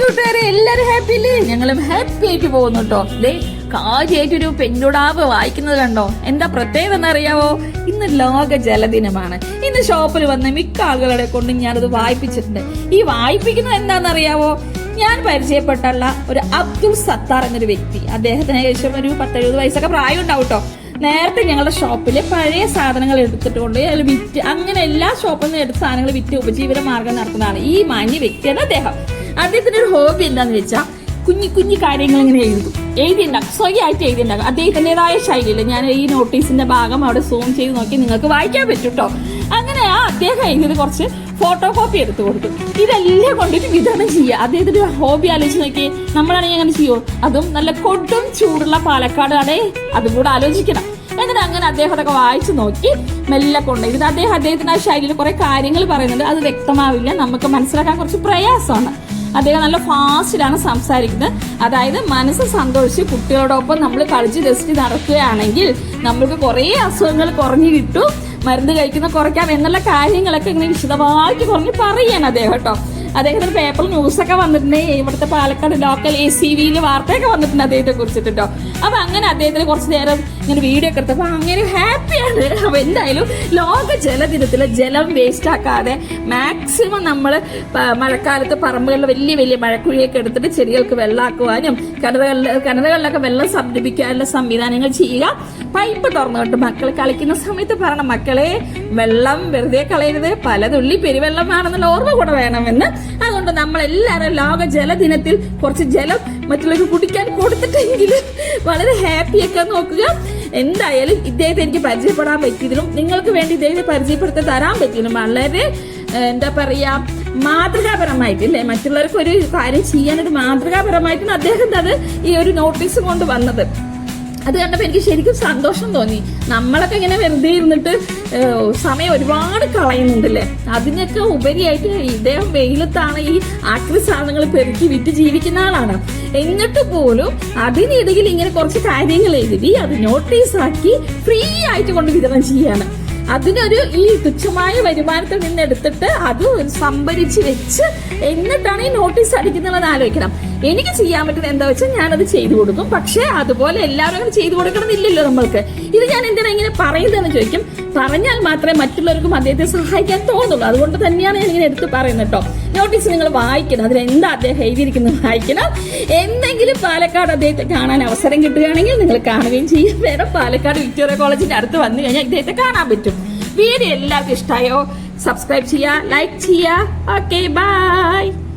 കൂട്ടുകാരെ എല്ലാരും ഹാപ്പി അല്ലേ? ഞങ്ങളും ഹാപ്പി ആയിട്ട് പോകുന്നു കേട്ടോ ദേ കാര്യമായിട്ടൊരു പെണ്ണുടാവ് വായിക്കുന്നത് കണ്ടോ? എന്താ പ്രത്യേകത എന്നറിയാവോ? ഇന്ന് ലോക ജലദിനമാണ്. ഇന്ന് ഷോപ്പിൽ വന്ന മിക്ക ആളുകളെ കൊണ്ട് ഞാനത് വായിപ്പിച്ചിട്ടുണ്ട്. ഈ വായിപ്പിക്കുന്നത് എന്താണെന്നറിയാവോ? ഞാൻ പരിചയപ്പെട്ടുള്ള ഒരു അബ്ദുൾ സത്താർ എന്നൊരു വ്യക്തി. അദ്ദേഹത്തിന് ഏകദേശം ഒരു പത്തെഴുപത് വയസ്സൊക്കെ പ്രായം ഉണ്ടാവും കേട്ടോ നേരത്തെ ഞങ്ങളുടെ ഷോപ്പിൽ പഴയ സാധനങ്ങൾ എടുത്തിട്ട് കൊണ്ട് അതിൽ വിറ്റ് അങ്ങനെ എല്ലാ ഷോപ്പിൽ നിന്ന് എടുത്ത സാധനങ്ങൾ വിറ്റ് ഉപജീവന മാർഗം നടത്തുന്നതാണ് ഈ മാന്യ വ്യക്തിയാണ് അദ്ദേഹം. അദ്ദേഹത്തിന്റെ ഒരു ഹോബി എന്താന്ന് വെച്ചാൽ കുഞ്ഞി കുഞ്ഞി കാര്യങ്ങൾ ഇങ്ങനെ എഴുതും. എഴുതിണ്ടാക്കും സ്വയമായിട്ട് എഴുതിണ്ടാക്കും അദ്ദേഹത്തിന്റെതായ ശൈലിയിൽ ഞാൻ ഈ നോട്ടീസിന്റെ ഭാഗം അവിടെ സൂം ചെയ്ത് നോക്കി നിങ്ങൾക്ക് വായിക്കാൻ പറ്റും കേട്ടോ അങ്ങനെ ആ അദ്ദേഹം എഴുതിയത് കുറച്ച് ഫോട്ടോ കോപ്പി എടുത്തു കൊടുത്തു. ഇതെല്ലാം കൊണ്ടിട്ട് വിതരണം ചെയ്യുക അദ്ദേഹത്തിന്റെ ഹോബി ആലോചിച്ച് നോക്കി നമ്മളാണെങ്കിൽ അങ്ങനെ ചെയ്യുമോ അതും നല്ല കൊടും ചൂടുള്ള പാലക്കാട് അതേ കൂടെ ആലോചിക്കണം. എന്നിട്ട് അങ്ങനെ അദ്ദേഹം അതൊക്കെ വായിച്ചു നോക്കി മെല്ലെ കൊണ്ടുപോയി. അദ്ദേഹം അദ്ദേഹത്തിന്റെ ആ ശൈലിയിൽ കുറെ കാര്യങ്ങൾ പറയുന്നുണ്ട്. അത് വ്യക്തമാവില്ല. നമുക്ക് മനസ്സിലാക്കാൻ കുറച്ച് പ്രയാസമാണ്. അദ്ദേഹം നല്ല ഫാസ്റ്റിലാണ് സംസാരിക്കുന്നത്. അതായത് മനസ്സ് സന്തോഷിച്ച് കുട്ടികളോടൊപ്പം നമ്മൾ കളിച്ച് ജസ്റ്റ് നടക്കുകയാണെങ്കിൽ നമ്മൾക്ക് കുറേ അസുഖങ്ങൾ കുറഞ്ഞു കിട്ടും. മരുന്ന് കഴിക്കുന്ന കുറയ്ക്കാം എന്നുള്ള കാര്യങ്ങളൊക്കെ ഇങ്ങനെ വിശദമായിട്ട് കുറഞ്ഞ് പറയാൻ അദ്ദേഹം കേട്ടോ. അദ്ദേഹത്തിന്റെ പേപ്പറിൽ ന്യൂസൊക്കെ വന്നിട്ടുണ്ട്. ഇവിടുത്തെ പാലക്കാട് ലോക്കൽ എ സി വിയിൽ വാർത്തയൊക്കെ വന്നിട്ടുണ്ട് അദ്ദേഹത്തെ കുറിച്ചിട്ട് കേട്ടോ അപ്പൊ അങ്ങനെ അദ്ദേഹത്തിന് കുറച്ച് നേരം ഇങ്ങനെ വീഡിയോ ഒക്കെ എടുത്തപ്പോ അങ്ങനെ ഹാപ്പിയാണ് അപ്പൊ എന്തായാലും ലോക ജലദിനത്തിൽ ജലം വേസ്റ്റ് ആക്കാതെ മാക്സിമം നമ്മൾ മഴക്കാലത്ത് പറമ്പുകളിൽ വലിയ വലിയ മഴക്കുഴിയൊക്കെ എടുത്തിട്ട് ചെടികൾക്ക് വെള്ളമാക്കുവാനും കിണറുകളിൽ കിണറുകളിലൊക്കെ വെള്ളം സംരംഭിക്കാനുള്ള സംവിധാനങ്ങൾ ചെയ്യുക. പൈപ്പ് തുറന്നുകൊണ്ട് മക്കൾ കളിക്കുന്ന സമയത്ത് പറയണം മക്കളെ വെള്ളം വെറുതെ കളയരുത്. പലതുള്ളി പെരുവെള്ളം വേണമെന്നുള്ള ഓർമ്മ കൂടെ വേണമെന്ന് അതുകൊണ്ട് നമ്മൾ എല്ലാവരും ലോക ജലദിനത്തിൽ കുറച്ച് ജലം മറ്റുള്ളവർക്ക് കുടിക്കാൻ കൊടുത്തിട്ടെങ്കിൽ വളരെ ഹാപ്പി ഹാപ്പിയൊക്കെ നോക്കുക. എന്തായാലും ഇദ്ദേഹത്തെ എനിക്ക് പരിചയപ്പെടാൻ പറ്റിയതിലും നിങ്ങൾക്ക് വേണ്ടി ഇദ്ദേഹത്തെ പരിചയപ്പെടുത്തി തരാൻ പറ്റിയതിലും വളരെ എന്താ പറയാ മാതൃകാപരമായിട്ട് അല്ലേ മറ്റുള്ളവർക്ക് ഒരു കാര്യം ചെയ്യാനൊരു മാതൃകാപരമായിട്ടാണ് അദ്ദേഹം അത് ഈ ഒരു നോട്ടീസ് കൊണ്ട് വന്നത്. അത് കണ്ടപ്പോൾ എനിക്ക് ശരിക്കും സന്തോഷം തോന്നി. നമ്മളൊക്കെ ഇങ്ങനെ വെറുതെ ഇരുന്നിട്ട് സമയം ഒരുപാട് കളയുന്നുണ്ടല്ലേ? അതിനൊക്കെ ഉപരിയായിട്ട് ഇദ്ദേഹം വെയിലത്താണ് ഈ ആക്രി സാധനങ്ങൾ പെരുക്കി വിറ്റ് ജീവിക്കുന്ന ആളാണ്. എന്നിട്ട് പോലും അതിനിടയിൽ ഇങ്ങനെ കുറച്ച് കാര്യങ്ങൾ എഴുതി അത് നോട്ടീസാക്കി ഫ്രീ ആയിട്ട് കൊണ്ട് വിതരണം ചെയ്യാണ്. അതിനൊരു ഈ തുച്ഛമായ വരുമാനത്തിൽ നിന്ന് എടുത്തിട്ട് അത് സംഭരിച്ച് വെച്ച് എന്നിട്ടാണ് ഈ നോട്ടീസ് അടിക്കുന്നുള്ളത് ആലോചിക്കണം. എനിക്ക് ചെയ്യാൻ പറ്റുന്നത് എന്താ വെച്ചാൽ ഞാനത് ചെയ്തു കൊടുക്കും. പക്ഷേ അതുപോലെ എല്ലാവരും അങ്ങനെ ചെയ്തു കൊടുക്കണമെന്നില്ലല്ലോ നമ്മൾക്ക്. ഇത് ഞാൻ എന്തിനാ ഇങ്ങനെ പറയുന്നതെന്ന് ചോദിക്കും? പറഞ്ഞാൽ മാത്രമേ മറ്റുള്ളവർക്കും അദ്ദേഹത്തെ സഹായിക്കാൻ തോന്നുള്ളൂ. അതുകൊണ്ട് തന്നെയാണ് ഞാൻ ഇങ്ങനെ എടുത്ത് പറയുന്നത് കേട്ടോ. നോട്ടീസ് നിങ്ങൾ വായിക്കണം. അതിൽ എന്താ അദ്ദേഹം എഴുതിയിരിക്കുന്നത് വായിക്കണം. എന്തെങ്കിലും പാലക്കാട് അദ്ദേഹത്തെ കാണാൻ അവസരം കിട്ടുകയാണെങ്കിൽ നിങ്ങൾ കാണുകയും ചെയ്യും. വേറെ പാലക്കാട് വിക്ടോറിയ കോളേജിന്റെ അടുത്ത് വന്നു കഴിഞ്ഞാൽ ഇദ്ദേഹത്തെ കാണാൻ പറ്റും. വീഡിയോ എല്ലാവർക്കും ഇഷ്ടമായോ? സബ്സ്ക്രൈബ് ചെയ്യുക ലൈക്ക് ചെയ്യുക. Okay bye